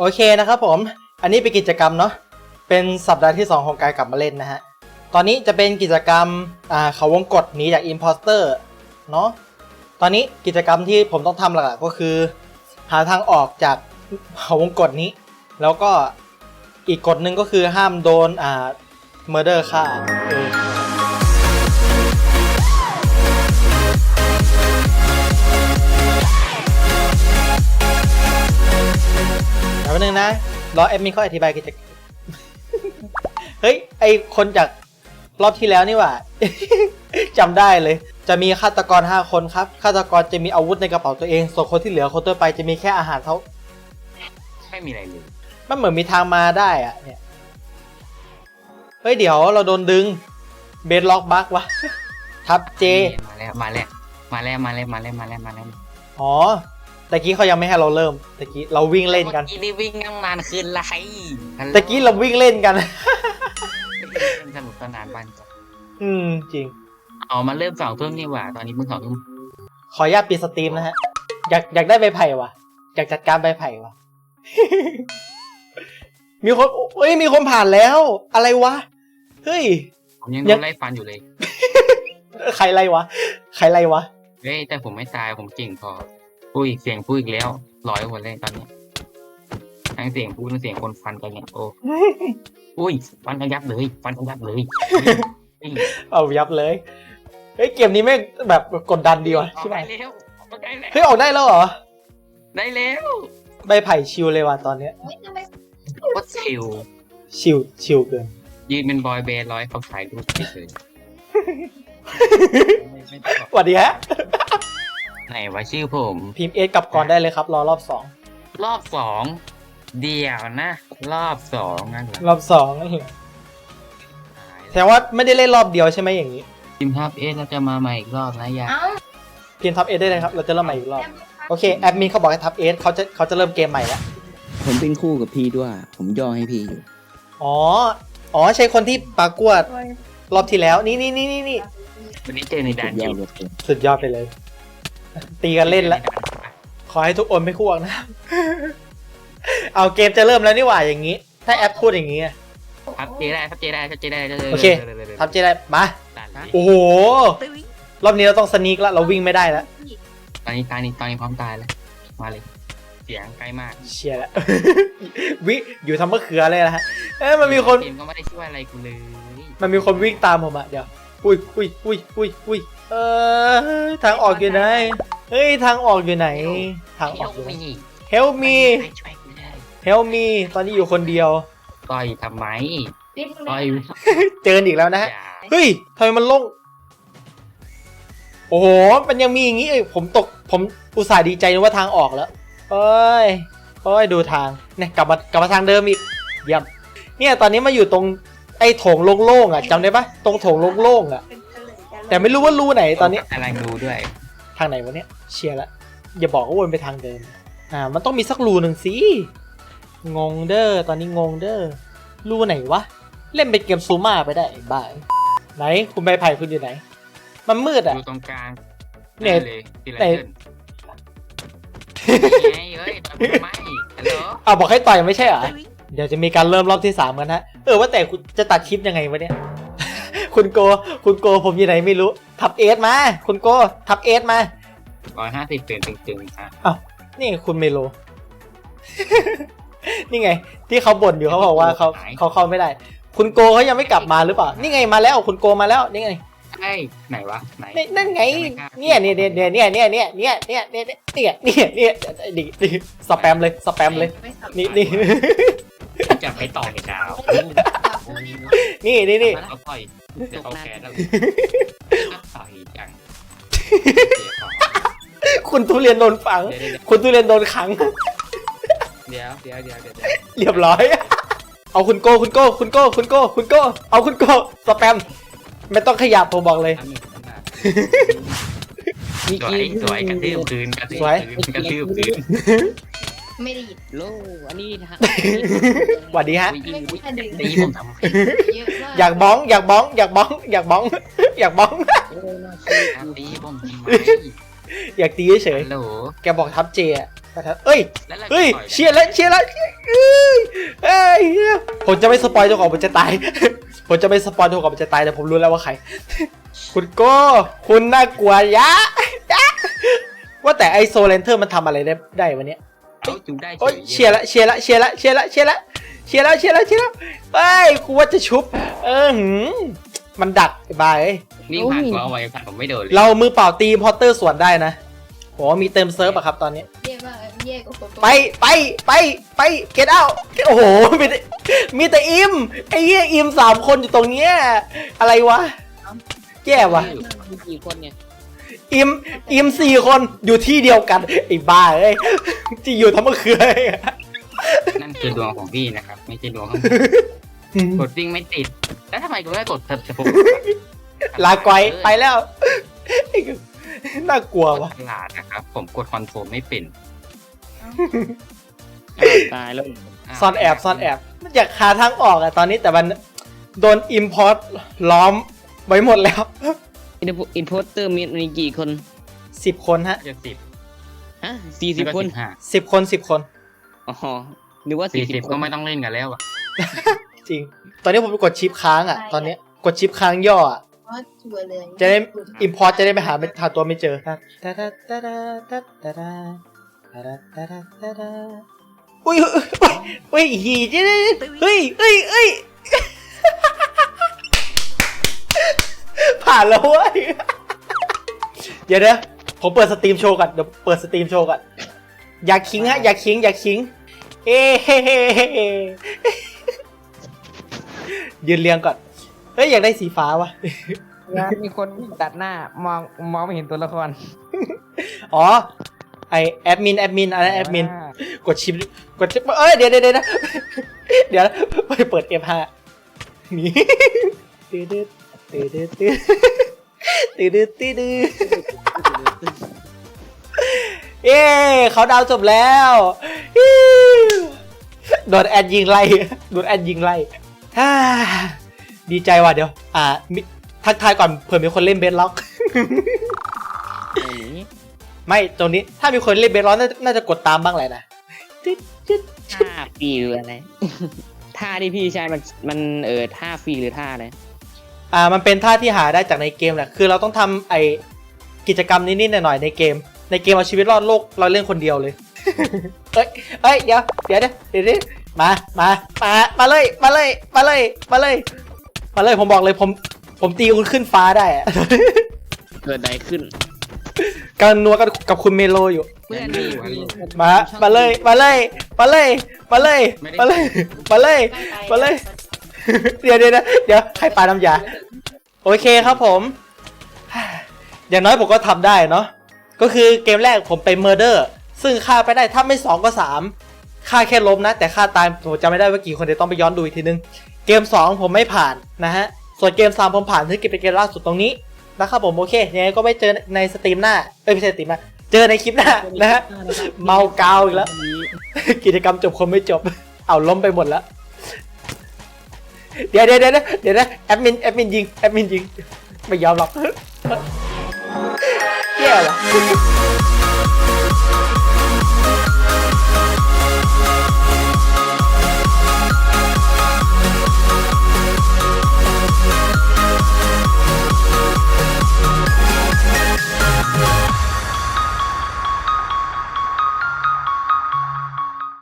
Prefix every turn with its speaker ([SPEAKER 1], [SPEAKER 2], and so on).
[SPEAKER 1] โอเคนะครับผม อันนี้เป็นกิจกรรมเนาะ เป็นสัปดาห์ที่ 2 ของการกลับมาเล่นนะฮะ ตอนนี้จะเป็นกิจกรรมอ่าเขาวงกดหนีจากอิ p พ s สเตอร์เนาะ ตอนนี้กิจกรรมที่ผมต้องทำหลักๆก็คือ หาทางออกจากเขาวงกดนี้ แล้วก็อีกกฎหนึ่งก็คือห้ามโดนอ่าเมอร์เดอร์ฆ่าเออ วแป๊บนึงนะ รอแอดมินเขาอธิบายกิจกรรมเฮ้ย ไอคนจากรอบที่แล้วนี่หว่าจำได้เลย จะมีฆาตกร 5 คนครับ ฆาตกรจะมีอาวุธในกระเป๋าตัวเอง ส่วนคนที่เหลือคนทั่วไปจะมีแค่อาหารเท่า
[SPEAKER 2] ไม่มีอะไรเลย
[SPEAKER 1] มันเหมือนมีทางมาได้อะเนี่ย เฮ้ย เดี๋ยวเราโดนดึง เบสล็อกบักวะทับเจ
[SPEAKER 2] มาแล้ว มาแล้ว มาแล้ว มาแล้ว มาแล้ว มาแล้วมาแล้ว
[SPEAKER 1] อ๋อ ตะกี้เขายังไม่ให้เราเริ่มตะกี้เราวิ่งเล่นกัน
[SPEAKER 2] มื่อนี่วิ่งตั้งนานคืนไร
[SPEAKER 1] ตะกี้เราวิ่งเล่นกัน
[SPEAKER 2] สนุกสนานบันจ้ะ
[SPEAKER 1] อืมจริง
[SPEAKER 2] เอามาเริ่มสองทุ่มนี่หว่า ตอนนี้เพิ่งสองทุ่ม
[SPEAKER 1] ขออนุญาตปิดสตรีมนะฮะ อยากอยากได้ใบไผ่วะอยากจัดการใบไผ่วะมีคนเอ้ยมีคนผ่านแล้ว อะไรวะ เฮ้ย
[SPEAKER 2] ผมยัง
[SPEAKER 1] ยั
[SPEAKER 2] โด
[SPEAKER 1] ง
[SPEAKER 2] นไล่ฟันอยู่เลย
[SPEAKER 1] ใครไล่วะ ใครไล่วะ
[SPEAKER 2] เฮ้ยแต่ผมไม่ตายผมเก่งพอ พูดอีกเสียงพูดอีกแล้วร้อยคนเลยตอนนี้ทั้งเสียงพูดทั้งเสียงคนฟันกันเนี่ยโอ้อุ้ยฟันกันยับเลยฟันกันยับเลยเฮ้ย
[SPEAKER 1] เอายับเลยเฮ้ยเกมนี้แม่งแบบกดดันดีวะ
[SPEAKER 2] ออก
[SPEAKER 1] ใช่ไหม
[SPEAKER 2] ได้แล้วออกได้แล้ว
[SPEAKER 1] เฮ้ยออกได้แล้วเหรอ
[SPEAKER 2] ได้แล้ว
[SPEAKER 1] ใบไผ่ชิลเลยว่ะตอนเนี้ย
[SPEAKER 2] โคตรชิว
[SPEAKER 1] ชิลชิลเกิน
[SPEAKER 2] ยืนเป็นบอยแบนด์ร้อยเขาถ่ายรูปเฉยๆ
[SPEAKER 1] สวัสดีฮะ
[SPEAKER 2] ไหนว่าชื่อผม
[SPEAKER 1] พิมพ์เอสกลับก่อนได้เลยครับ รอรอบสอง
[SPEAKER 2] รอบสองเดียวนะ รอบสองนั่นแหละ
[SPEAKER 1] รอบสองนั่นแหละแสดงว่าไม่ได้เล่นรอบเดียวใช่ไหมอย่างนี้
[SPEAKER 2] ทีมทัพเอสเราจะมาใหม่อีกรอบนะยา
[SPEAKER 3] เอ้า
[SPEAKER 1] พิมพ์ทับเอสได้เลยครับเราจะเริ่มใหม่อีกรอบโอเคแอดมินเขาบอกให้ทับเอสเขาจะเขาจะเริ่มเกมใหม่แล้ว
[SPEAKER 4] ผมเป็นคู่กับพี่ด้วย ผมย่อให้พี่อยู่
[SPEAKER 1] อ๋อ อ๋อใช่คนที่ปรากวด รอบที่แล้ว นี่นี่นี่นี่นี่
[SPEAKER 2] วันนี้เจอในด่าน
[SPEAKER 4] ย่
[SPEAKER 2] จิ๋
[SPEAKER 4] อ
[SPEAKER 2] ว
[SPEAKER 4] เหลยเกิน
[SPEAKER 1] สุดยอดไปเลย ตีกันเล่นแล้วขอให้ทุกคนไม่ควงนะครับเอาเกมจะเริ่มแล้วนี่หว่าอย่างนี้ ถ้าแอปพูดอย่างนี้อะ
[SPEAKER 2] ทับเจได้ทับเจได้ทับเจได้
[SPEAKER 1] โอเคทับเจได้มา
[SPEAKER 2] ด่านนี้
[SPEAKER 1] โอ้โหรอบนี้เราต้องสนีกแล้วเราวิ่งไม่ได้แล้ว
[SPEAKER 2] ตอนนี้ตอนนี้ตอนนี้พร้อมตายแล้วมาเลยเสียงใกล้มาก
[SPEAKER 1] เชียร์แล้ววิอยู่ทำมะเขือเลยนะฮะเอ้ยมันมีคน
[SPEAKER 2] เกมก็ไม่ได้ช่วยอะไรกูเลย
[SPEAKER 1] มันมีคนวิ่งตามผมอะเดี๋ยวอุ้ยอุ้ยอุ้ยอุ้ยอุ้ย เออทางออกอยู่ไหน เฮ้ยทางออกอยู่ไหน ทางอ
[SPEAKER 2] เฮ
[SPEAKER 1] อ
[SPEAKER 2] ล
[SPEAKER 1] กอยู่ไหน
[SPEAKER 2] มี
[SPEAKER 1] Help me
[SPEAKER 2] ช่วยกูเลย
[SPEAKER 1] Help me ตอนนี้อยู่คนเดียว
[SPEAKER 2] ต่อยทำไม
[SPEAKER 3] ติ๊บ
[SPEAKER 2] ต่อย
[SPEAKER 1] เจออีกแล้วนะฮะ
[SPEAKER 2] อย่า
[SPEAKER 1] เฮ้ยทำไมมันโล่งโอ้โห มันยังมีอย่างนี้เอ้ยผมตก ผมอุตส่าห์ดีใจนึกว่าทางออกแล้วเอ้ยเอ้ย ดูทางเนี่ยกลับมากลับมาทางเดิมอีก เยี่ยม เนี่ย ตอนนี้มาอยู่ตรงไอ้โถงโล่งๆอะจำได้ปะตรงโถงโล่งๆอะ แต่ไม่รู้ว่ารูไหนตอนนี้
[SPEAKER 2] กำลังดูด้วย
[SPEAKER 1] ทางไหนวะเนี่ยเชียร์ละ อย่าบอกว่าวนไปทางเดิม อ่า มันต้องมีสักรูหนึ่งสิงงเด้อตอนนี้งงเด้อรูไหนวะ เล่นเป็นเกมซูมาไปได้ไอ้บ้าไหนคุณใบไผ่คุณอยู่ไหน มันมืดอะ
[SPEAKER 2] ดูตรงกลาง
[SPEAKER 1] เนี่ย
[SPEAKER 2] ได้เลยทีละ
[SPEAKER 1] ไหน
[SPEAKER 2] ขึ้นนี่ไงเอ้ยทำไมฮัลโหล
[SPEAKER 1] อ้าวบอกให้ต่อยไม่ใช่เหรอเดี๋ยวจะมีการเริ่มรอบที่สามกันฮะ เออว่าแต่คุณจะตัดคลิปยังไงวะเนี่ย คุณโก คุณโกผมอยู่ไหนไม่รู้ ทับเอสมา คุณโก ทับเอสมา
[SPEAKER 2] ร้อยห้าสิบเปลี่ยนตึงๆอะ
[SPEAKER 1] นี่คุณเมโล นี่ไง ที่เขาบ่นอยู่เขาบอกว่าเขาเขาเข้าไม่ได้ คุณโกเขายังไม่กลับมาหรือเปล่า นี่ไงมาแล้วคุณโกมาแล้วนี่ไง
[SPEAKER 2] ไอ้ยไหนวะไหน
[SPEAKER 1] นี่นั่นไงเนี่ยเนี่ยเนี่ยเนี่ยเนี่ยเนี่ยเนี่ยเนี่ยเนี่ยเนี่ยเนี่ยเนี่ยดิดิสแปมเลยสแปมเลยนี่นี่
[SPEAKER 2] จะไปต่อในดาว
[SPEAKER 1] นี่นี่นี่
[SPEAKER 2] เขาต่อยเดี๋ยวเขาแขนแล้วต่อยจัง
[SPEAKER 1] คุณทุเรียนโดนฝัง
[SPEAKER 2] เดี๋ยว
[SPEAKER 1] คุณทุเรียนโดนขัง
[SPEAKER 2] เดี๋ยวเดี๋ยวเดี๋ยวเดี๋ยว
[SPEAKER 1] เรียบร้อย เอาคุณโกคุณโกคุณโกคุณโกคุณโกเอาคุณโกสแปมไม่ต้องขยับผมบอกเลย
[SPEAKER 2] ทำหนึ่งทำหน้าสวยสวยกระทืบคืนกระทืบ
[SPEAKER 1] สวย
[SPEAKER 2] คืนกระทืบคืน
[SPEAKER 3] ไม่ได้ยิน
[SPEAKER 4] โลอันนี้ฮะ
[SPEAKER 1] สวัสดีฮะ
[SPEAKER 2] อุ้ย
[SPEAKER 3] ไม่
[SPEAKER 2] อุ้ย
[SPEAKER 3] ใช่ดึง
[SPEAKER 2] นี่ผมทำไม
[SPEAKER 3] เยอะมาก
[SPEAKER 1] อยากบ้อง อยากบ้อง อยากบ้อง อยากบ้อง อยากบ้อง
[SPEAKER 4] โอ้น่าเชื่อ
[SPEAKER 2] ตีผมทำไม
[SPEAKER 1] อยากตีเฉย
[SPEAKER 2] ฮัลโหล
[SPEAKER 1] ๆแกบอกทับเจอะแต่ทับเอ้ย
[SPEAKER 2] แล้วรา
[SPEAKER 1] เฮ้ย
[SPEAKER 2] ต่อ
[SPEAKER 1] เชียร์แล้วเชียร์แล้วเอ้ยเอ้ยเหี้ยผมจะไม่สปอยจนกว่าผมจะตาย ผมจะไม่สปอยจนกว่าผมจะตายแต่ผมรู้แล้วว่าใคร คุณโก้คุณน่ากลัวยะยะว่าแต่ไอโซเลนเทอร์มันทำอะไรได้ได้วันนี้
[SPEAKER 2] เอาจูได้เฉ
[SPEAKER 1] โอ้ย
[SPEAKER 2] ย
[SPEAKER 1] เชียร์ละเชียร์ละเชียร์ละเชียร์ละเชียร์ละเชียร์แล้วเชียร์แล้วเชียร์แล้วเอ้ยกูว่าจะชุบ เออหืมมันดักไอ้บายเอ้ย
[SPEAKER 2] วิ่งผ่านตัวเอาไว้ผ่านผมไม่โดนเลย
[SPEAKER 1] เรามือเปล่าตีพอตเตอร์สวนได้นะโหมีเต็มเซิร์ฟอะครับตอนนี้
[SPEAKER 3] เย่มากเย่กว่าคน
[SPEAKER 1] ไปไปไปไปเกตเอาโอ้โหมีแต่มีแต่อิมไอ้เหี้ยอิมสามคนอยู่ตรงเนี้ยอะไรวะ แย่วะ
[SPEAKER 4] มีกี่คนเนี่ย
[SPEAKER 1] อิมอิมสี่คนอยู่ที่เดียวกันไอ้บ้าเอ้ยจะอยู่ทั้งเมื่อคืน
[SPEAKER 2] นั่นคือดวงของพี่นะครับ ไม่ใช่ดวงของผมกดวิ่งไม่ติด แล้วทำไมกูได้กดเทอร์โบ
[SPEAKER 1] ลาไกวไปแล้วน่ากลัววะ
[SPEAKER 2] ฉลาดนะครับ ผมกดคอนโทรลไม่เป็น
[SPEAKER 4] อ้าวตายแล้ว
[SPEAKER 1] ซ่อนแอบซ่อนแอบมันอยากหาทางออกอะตอนนี้แต่มันโดนอิมพอร์ตล้อมไว้หมดแล้ว
[SPEAKER 4] อินอินโพสเตอร์มีมีกี่คน
[SPEAKER 1] สิบคนฮะ
[SPEAKER 2] จะสิบ
[SPEAKER 4] ฮะสี่สิบคน
[SPEAKER 2] ห้า
[SPEAKER 1] สิบคนสิบคน
[SPEAKER 4] อ๋อนึกว่า
[SPEAKER 2] สี่
[SPEAKER 4] สี่
[SPEAKER 2] สิ
[SPEAKER 4] สิ
[SPEAKER 2] บบ
[SPEAKER 4] ค
[SPEAKER 2] ก็
[SPEAKER 4] น
[SPEAKER 2] ไม่ต้องเล่นกันแล้วอะ
[SPEAKER 1] จริง ตอนนี้ผมไปกดชิปค้างอะตอนนี้กดชิปค้างย่ออะ
[SPEAKER 3] อ๋อชัวร์เลย
[SPEAKER 1] จะได้อิมพอร์ตจะได้ไปหาไม่หาตัวไม่เจออุ้ยอุ้ยอุ้ยหีจะได้เฮ้ยเฮ้ยเฮ้ย ผ่านแล้วเว้ย เดี๋ยวนะผมเปิดสตรีมโชว์ก่อน เดี๋ยวเปิดสตรีมโชว์ก่อน อยากคิงฮะ อยากคิง อยากคิง เอ้เฮ้เฮ้เฮ้เฮ้ยืนเรียงก่อน เฮ้ย อยากได้สีฟ้าวะ
[SPEAKER 5] งานมีคนวิ่งตัดหน้ามองมองไม่เห็นตัวละคร
[SPEAKER 1] อ๋อ ไอแอดมิน แอดมิน อะไรแอดมิน
[SPEAKER 5] อ่าก
[SPEAKER 1] ดชิป กดชิป เอ้ย เดี๋ยวเดี๋ยวเดี๋ยวนะ เดี๋ยวนะไปเปิด F5 นี่ตื้อตื้อ ตื้อตื้อตื้อตื้อตื้อตื้อตื้อเย้เขาดาวจบแล้วโดนแอดยิงไล่โดนแอดยิงไล่ฮ่าดีใจว่ะเดี๋ยว อ่ามิทักทายก่อนเผื่อมีคนเล่นเบสล็อก
[SPEAKER 4] ไอ้นี่
[SPEAKER 1] ไม่ตรงนี้ถ้ามีคนเล่นเบสร้อนน่าจะกดตามบ้างแหละนะ
[SPEAKER 4] ท่าฟรีหรือะไรท่าที่พี่ใช้มันมันเออท่าฟรีหรือท่าอะไร
[SPEAKER 1] อ่ามันเป็นท่าที่หาได้จากในเกมแหละคือเราต้องทำไอกิจกรรมนิดๆหน่อยๆในเกม ในเกมเอาชีวิตรอดโลกเราเล่นคนเดียวเลยเอ้ยเอ้ยเดี๋ยวเดี๋ยวเดี๋ยวเดี๋ยวเดี๋ยวมามามามาเลยมาเลยมาเลยมาเลยมาเลยผมบอกเลยผมผมตีคุณขึ้นฟ้าได้อะ
[SPEAKER 4] เกิดใดขึ้น
[SPEAKER 1] กำลังนัวกับกับคุณเมโลอยู่
[SPEAKER 5] เพื่อนมีมี
[SPEAKER 1] มามาเลยมาเลยมาเลยมาเลยมาเลยมาเลยมาเลย เดี๋ยวเดี๋ยวเดี๋ยวเดี๋ยวใครปาน้ำยา โอเคครับผม อย่างน้อยผมก็ทำได้เนาะ ก็คือเกมแรกผมไปเมอร์เดอร์ ซึ่งฆ่าไปได้ถ้าไม่ 2 ก็ 3ฆ่าแค่ล้มนะ แต่ฆ่าตายผมจำไม่ได้ว่ากี่คนเดี๋ยวต้องไปย้อนดูอีกทีนึง เกม 2 ผมไม่ผ่านนะฮะ ส่วนเกม 3 ผมผ่านซึ่งเป็นเกมล่าสุดตรงนี้นะครับผมโอเคยังไงก็ไม่เจอในสตรีมหน้า เอ้ยไม่ใช่สตรีมหน้า เจอในคลิปหน้านะฮะ เมากาวอีกแล้ว กิจกรรมจบคนไม่จบ เอาล้มไปหมดแล้ว เดี๋ยวเดี๋ยวเดี๋ยวนะเดี๋ยวนะแอดมินแอดมินยิงแอดมินยิงไม่ยอมหรอกแย่ว่ะ